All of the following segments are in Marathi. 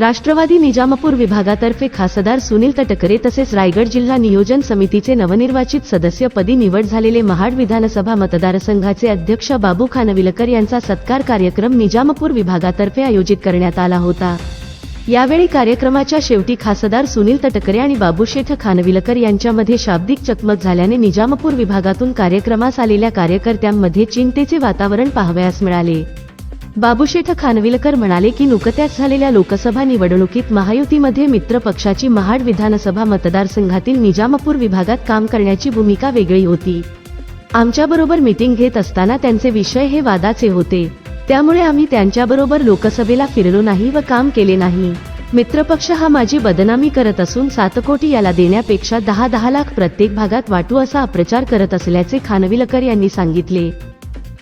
राष्ट्रवादी निजामपूर विभागातर्फे खासदार सुनील तटकरे तसेच रायगड जिल्हा नियोजन समितीचे नवनिर्वाचित सदस्यपदी निवड झालेले महाड विधानसभा मतदारसंघाचे अध्यक्ष बाबू खानविलकर यांचा सत्कार कार्यक्रम निजामपूर विभागातर्फे आयोजित करण्यात आला होता. यावेळी कार्यक्रमाच्या शेवटी खासदार सुनील तटकरे आणि बाबूशेठ खानविलकर यांच्यामध्ये शाब्दिक चकमक झाल्याने निजामपूर विभागातून कार्यक्रमास आलेल्या कार्यकर्त्यांमध्ये चिंतेचे वातावरण पाहावयास मिळाले. बाबूशेठ खानविलकर म्हणाले की नुकत्याच झालेल्या लोकसभा निवडणुकीत महायुतीमध्ये मित्र पक्षाची महाड विधानसभा मतदारसंघातील निजामपूर विभागात काम करण्याची भूमिका वेगळी होती. आमच्याबरोबर मीटिंग घेत असताना त्यांचे विषय हे वादाचे होते. त्यामुळे आम्ही त्यांच्याबरोबर लोकसभेला फिरलो नाही व काम केले नाही. मित्रपक्ष हा माझी बदनामी करत असून सात कोटी याला देण्यापेक्षा दहा दहा लाख प्रत्येक भागात वाटू असा अप्रचार करत असल्याचे खानविलकर यांनी सांगितले.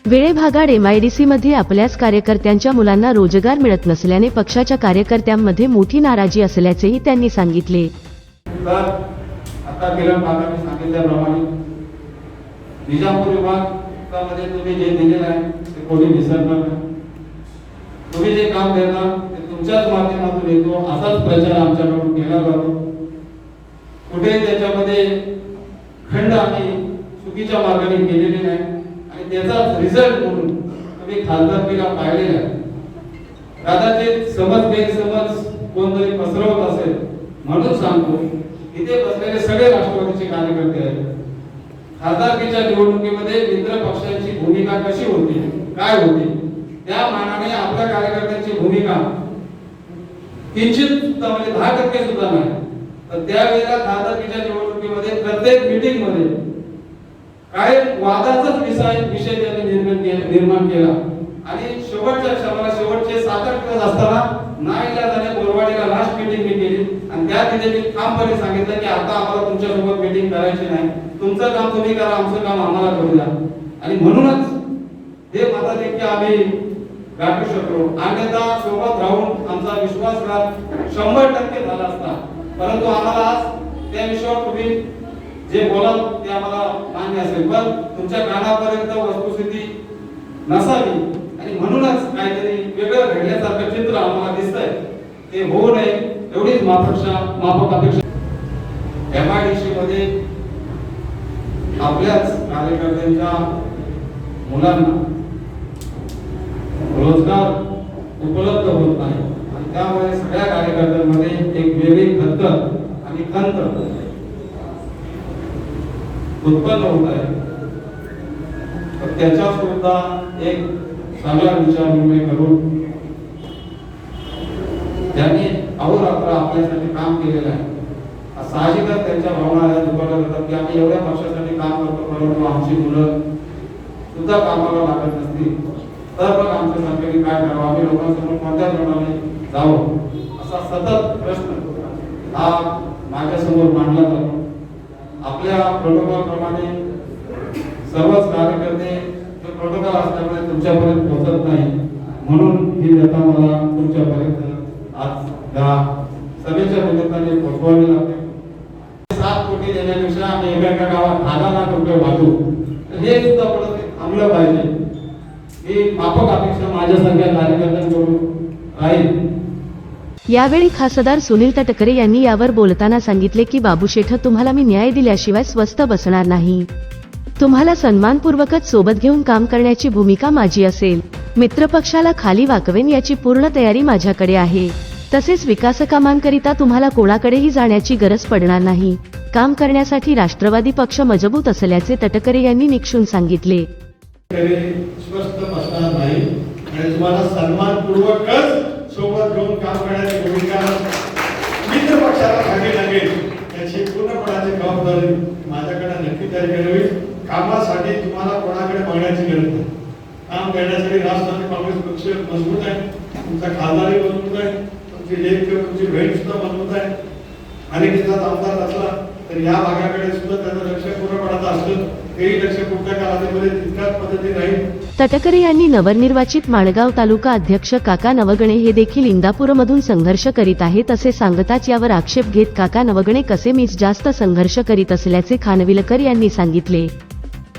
वेळे भागाड एमआयडीसी मध्ये आपल्याच कार्यकर्त्यांच्या मुलांना रोजगार मिळत नसल्याने पक्षाच्या कार्यकर्त्यांमध्ये मोठी नाराजी असल्याचेही त्यांनी सांगितले. तर आता गेल्या भागाने सांगितल्याप्रमाणे निजामपूर विभागामध्ये तुम्ही जे दिलेलं आहे ते कोणी विसरणार नाही. तुम्ही जे काम देता ते तुमच्याच माध्यमातून येतो असाच प्रचार आमच्याकडून केला जातो. कुठेही त्याच्यामध्ये खंड आम्ही चुकीच्या मार्गाने केलेली नाही. त्याचा रिझल्ट म्हणून तुम्ही खासदारकीला पाहिलेला आहे कदाचित समज गैरसमज कोणतरी पसरवत असेल म्हणून सांगतो इथे बसलेले सगळे राष्ट्रवादीचे कार्यकर्ते आहेत. खासदारकीच्या निवडणुकीमध्ये मित्र पक्षांची भूमिका कशी होती काय होती त्या मानाने आपल्या कार्यकर्त्यांची भूमिका किंचित म्हणजे दहा टक्के सुद्धा नाही. तर त्यावेळेला खासदारकीच्या निवडणुकीमध्ये प्रत्येक मिटिंगमध्ये मध्ये काय वादाचाच विषय विषय त्यांनी निर्माण केला निर्माण केला. आणि शेवटच्या क्षणाला शेवटचे सात आठ दिवस असताना नाईलाजाने बोरवाडीला लास्ट मीटिंग मी केली. आणि त्या तिथे मी ठामपणे सांगितलं की आता आम्हाला तुमच्यासोबत मीटिंग करायची नाही. तुमचं काम तुम्ही करा आमचं काम आम्हाला करू द्या. आणि म्हणूनच हे की आम्ही गाठू शकलो. अन्यथा सोबत राहून आमचा विश्वासघात शंभर टक्के झाला असता. परंतु आम्हाला आज त्या विषयावर तुम्ही जे बोलाल ते आम्हाला मान्य असेल. पण तुमच्या कानापर्यंत वस्तुस्थिती नसावी आणि म्हणूनच काहीतरी वेगळं घडल्यासारखं चित्र आम्हाला दिसतंय. ते होऊ नये एवढीच माफक्षा माफक अपेक्षा. एमआयडीसी मध्ये आपल्याच कार्यकर्त्यांच्या मुलांना रोजगार उपलब्ध होत नाही. आणि त्यामुळे सगळ्या कार्यकर्त्यांमध्ये एक वेगळी खंत आणि खंत उत्पन्न होत आहे. तर त्याच्या सुद्धा एक चांगला विचार निर्णय करून ज्यांनी अहोरात्र आपल्यासाठी काम केलेलं आहे. साहजिकच त्यांच्या भावना या जातात की आम्ही एवढ्या पक्षासाठी काम करतो परंतु आमची मुलं सुद्धा कामाला लागत नसतील. तर मग आमच्यासारख्यांनी काय करावं? आम्ही लोकांसमोर कोणत्या धोरणाने जावं? असा सतत प्रश्न हा माझ्यासमोर मांडला जातो. आपल्या प्रोटोकॉलप्रमाणे सर्वच कार्यकर्ते जो प्रोटोकॉल असल्यामुळे तुमच्यापर्यंत पोहोचत नाही म्हणून ही व्यथा मला तुमच्यापर्यंत आज या सभेच्या निमित्ताने पोहोचवावी लागते. सात कोटी देण्यापेक्षा आम्ही एका गावात दहा लाख रुपये वाटू तर हे सुद्धा परत थांबलं पाहिजे. ही माफक अपेक्षा माझ्यासारख्या कार्यकर्त्यांकडून राहील. यावेळी खासदार सुनील तटकरे यांनी यावर बोलताना सांगितले की बाबूशेठ तुम्हाला मी न्याय दिल्याशिवाय स्वस्थ बसणार नाही. तुम्हाला सन्मानपूर्वकच सोबत घेऊन काम करण्याची भूमिका माझी असेल. मित्रपक्षाला खाली वाकवेन याची पूर्ण तयारी माझ्याकडे आहे. तसेच विकासकामांकरिता तुम्हाला कोणाकडेही जाण्याची गरज पडणार नाही. काम करण्यासाठी राष्ट्रवादी पक्ष मजबूत असल्याचे तटकरे यांनी निक्षून सांगितले. स्वस्थ बसणार नाही. आणि तुम्हाला सन्मानपूर्वकच सोबत घेऊन काम करण्याची भूमिका मित्र पक्षाला घ्यावी लागेल. याची पूर्णपणाची जबाबदारी माझ्याकडे नक्की तयारी करावी. होईल कामासाठी तुम्हाला कोणाकडे बघण्याची गरज नाही. काम करण्यासाठी राष्ट्रवादी काँग्रेस पक्ष मजबूत आहे. तुमचा खासदारही मजबूत आहे. तुमची लेख किंवा तुमची बहीण सुद्धा मजबूत आहे. आणि त्याचा आमदार असला तर या भागाकडे सुद्धा त्याचं लक्ष पूर्णपणाचं असलं तेही लक्ष पुढच्या कालावधीमध्ये तितक्याच पद्धतीने राहील. तटकरे यांनी नवनिर्वाचित माणगाव तालुका अध्यक्ष काका नवगणे हे देखील इंदापूरमधून संघर्ष करीत आहेत असे सांगताच यावर आक्षेप घेत काका नवगणे कसे मीच जास्त संघर्ष करीत असल्याचे खानविलकर यांनी सांगितले.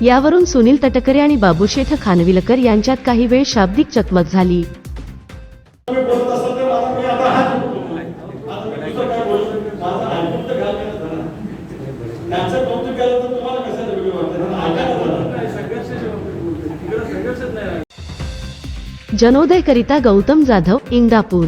यावरून सुनील तटकरे आणि बाबूशेठ खानविलकर यांच्यात काही वेळ शाब्दिक चकमक झाली तुम्ही बोलत असाल तर मला मी आता हात जोडतो. जनोदयकरिता गौतम जाधव इंदापूर.